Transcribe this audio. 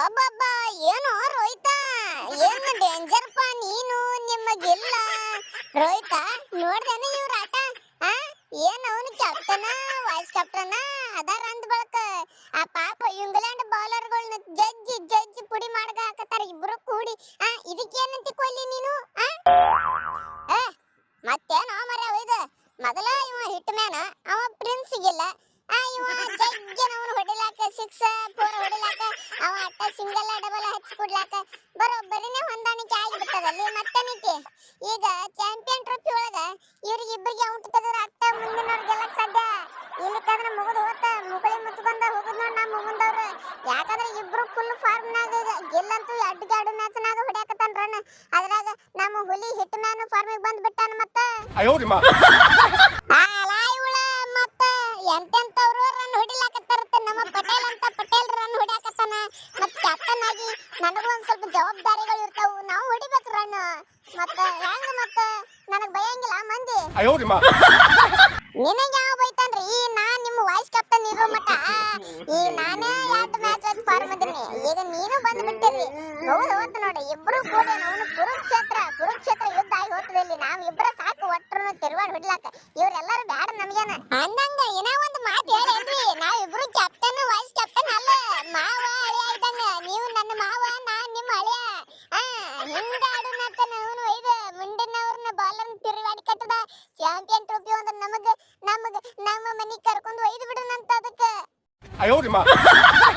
ಅಬ್ಬಬ್ಬಬ್ಬ, ಏನು ರೋಹಿತ? ಏನು ಡೇಂಜರ್ ಪಾ ನೀನು? ನಿಮಗಿಲ್ಲ. ರೋಹಿತ, ನೋಡ್ದೇನ ಇವ್ರ ಆಟ? ಏನ್ ಅವನು ಕ್ಯಾಪ್ಟನ ವೈಸ್ ಕ್ಯಾಪ್ಟನ ಅದಾರ ಅಂದ ಬಳಕ. ಆ ಪಾಪ ಇಂಗ್ಲೆಂಡ್ ಬೌಲರ್ಗಳನ್ನ ಜಜ್ಜಿ ಜಜ್ಜಿ ಪುಡಿ ಮಾಡ್ಗ ಹಾಕತಾರ ಇಬ್ರು ಕೂಡಿ. ಆ ಇದಕ್ಕೇನಂತ ಕೊಲ್ಲಿ ನೀನು? ಆ? ಮತ್ತೇನೋ ಮರ ಇದು? ಮೊದಲ ಇವ ಹಿಟ್ ಮ್ಯಾನ್ ಅವ ಪ್ರಿನ್ಸ್ ಪ್ರಿನ್ಸಿಗಿಲ್ಲ ಆ, ಇವ ಜಜ್ಜನ ಅವನು ಹಿಂಗೆಲ್ಲ ಡಬಲ್ ಹಚ್ಚಿ ಕೊಡ್ಲಾಕ ಬರೋಬ್ಬರಿನೇ ಹೊಂದಾಣಿಕೆ ಆಗಿಬಿಟ್ಟದಲ್ಲಿ ಮತ್ತೆ ನಿತಿ ಈಗ ಚಾಂಪಿಯನ್ ಟ್ರೋಫಿ ಒಳಗ ಇವ್ರಿಗೆ ಇಬ್ಬರಿಗೆ ಔಟ್ ತೆಗೆದ್ರ ಅಟ್ಟ ಮುಂದಿನವ್ರು ಗೆಲ್ಲಕ್ಕೆ ಸಾಧ್ಯ ಇಲ್ಲಿಕಂದ್ರೆ ಮುಗಿದು ಹೋತ ಮುಗಳಿ ಮುತ್ಕೊಂಡ ಹೋಗುದ್ ನೋಡ್ ನಮ್ಮ ಮುಂದವ್ರು. ಯಾಕಂದ್ರೆ ಇಬ್ರು ಫುಲ್ ಫಾರ್ಮ್ನಾಗ ಗೆಲ್ಲಂತೂ ಎರಡು ಗಾಡು ಮ್ಯಾಚ್ನಾಗ ಹೊಡ್ಯಾಕತ್ತಾನ ರಣ ಅದ್ರಾಗ ನಮ್ಮ ಹುಲಿ ಹಿಟ್ ಮ್ಯಾನ್ ಫಾರ್ಮಿಗೆ ಬಂದ್ ಬಿಟ್ಟಾನ ಮತ್ತ? ಅಯ್ಯೋ ನಿಮ್ಮ ಎಂತೆಂತ ಕ್ಯಾಪ್ಟನ್ ಮತ್ತೆ ಕ್ಯಾಪ್ಟನ್ ಆಗಿ ನನಗೂ ಒಂದ್ ಸ್ವಲ್ಪ ಜವಾಬ್ದಾರಿಗಳು ಇರ್ತಾವು. ನಾವು ಹೊಡಿಬೇಕು ರನ್ ಮತ್ತೆ ಹೆಂಗ ಮತ್ತೆ? ನನಗೆ ಭಯಂಗಿಲ್ಲ ಮಂದಿ? ನಿನಗೆ ಯಾವ ಬೈತಾನ್ರಿ ಈ ನಾ ನಿಮ್ಮ ವೈಸ್ ಕ್ಯಾಪ್ಟನ್ ಇರೋ ಮಟ್ಟ. ಈ ನಾನೇ ಎರಡು ಮ್ಯಾಚ್ ಆಗಿ ಫಾರ್ಮ್ ಅದೀನಿ ಈಗ ನೀನು ಬಂದ್ಬಿಟ್ಟಿರಿ ಹೌದು ಹೌದು ನೋಡಿ. ಇಬ್ರು ಕೂಡ ಅವನು ಕುರುಕ್ಷೇತ್ರ ಕುರುಕ್ಷೇತ್ರ. ಮಾವ ನಾನ್ ನಿಮ್ಮ ಹಳೆಯ. ಹಿಂದಾಡುನತನ ಅವನು ಒಯ್ದ ಮುಂಡಿನವ್ರನ್ನ ಬಾಲರ್ನ ತಿರುವಾಡಿ ಕಟ್ಟದ. ಚಾಂಪಿಯನ್ ಟ್ರೋಫಿ ಒಂದ ನಮಗ ನಮಗ ನಮ್ಮ ಮನಿಗೆ ಕರ್ಕೊಂಡು ಒಯ್ದು ಅದಕ್ಕೆ. ಅಯ್ಯೋ